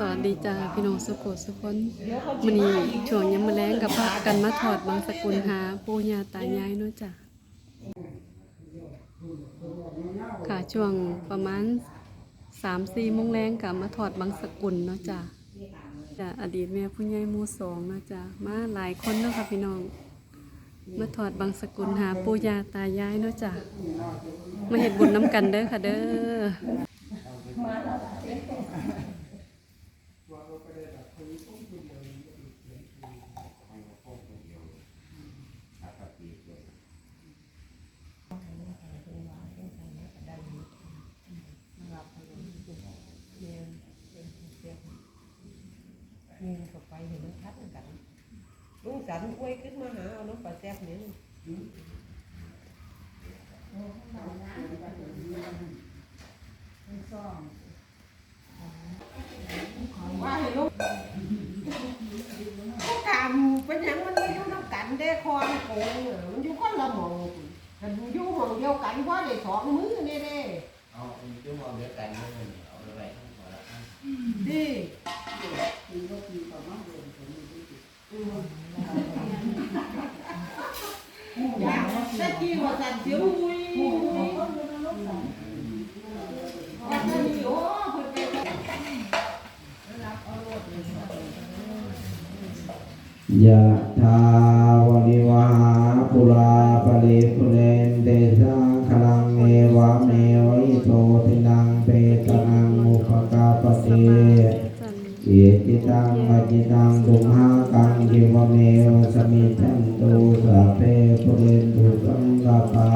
สวัสดีจ้าพี่น้องสุโขสุคนมันนี้ช่วงยามมอแรงกับพากันมาถอดบางสกุลหาปู่ย่าตายายเนาะจ้ะค่ะช่วงประมาณสามสี่โมงแรงกับมาถอดบางสกุลเนาะจ้ะจ้ะอดีตแม่ผู้ใหญ่มูสองเนาะจ้ะมาหลายคนเนาะค่ะพี่น้อง มาถอดบางสกุลหาปู่ย่าตายายเนาะจ้ะมาเห็ดบุญน้ำกันเด้อค่ะเด้อ นี่ก็ไปเห็นมันคัดกันลุงสันกล้วยขึ้นมาหาเอาน้องปลาแซ่บเนี่ยว่าให้ลูกผู้กำเป็นหยังมันไม่ยู่น้ำกันได้คอนโกงมันอยู่คนละหมองถ้าอยู่หมองเดียวกันว่าได้สองมือแน่เอาจุ่มอาเดียวกันนี่มันเอาไปไว้ทั้งหมดแล้วกัน ๆดิ อยากได้กี่ว่าสันเสียวมุยว่าสันเสียวเพิ่นไปยะถาวริวหาปุราปริปุเรนเตสังคลังเอวะเม อจิตังปจิตังตุมหากังจิวเมวสมิจันตุสัพเพปุเรนตุสังกปา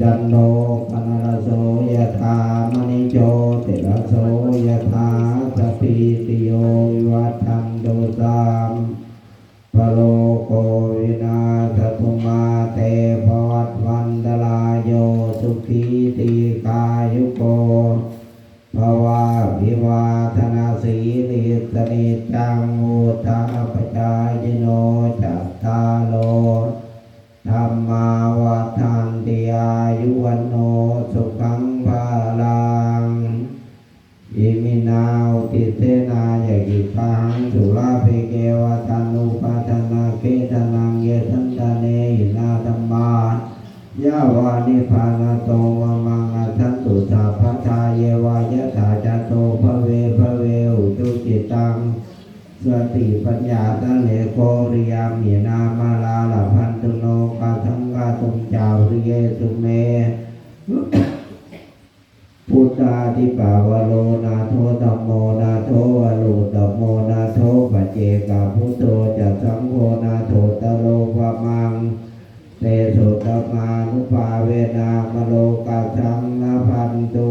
จันโนปนรโสยะถามณิโชติรโสยะถาสพพิติโยวิวัฏันตุสามพะโลโกวินาศตุมาเตภวัตวันตลายโยสุขีตีกายุโกภวาวิวา นิจังอุทาปจายโนจัตตาโลธรรมาวัฏันติอายุวันโนสุขังภาลังอิมินาอุติเสนายกิปังสุราภิเกวตันุปัฏนาเกตนังเยสันตาเนหินาธรรมายาวานิพานาโตวะมังอาทันตุสัพพทาเยวายะถาจโสติปัญญาตะเลโกริยามีนามาลาลาพันตุโนกาทังกาตุงจาวริเยตุเมพุทธาธิปาวโรนาโทตัมโมนาโทวโรตัมโมนาโทปเจกาพุทโธจะสังโฆนาโทตโลภมังเตโสตมานุภาเวนามโลกาสังนาพันตุ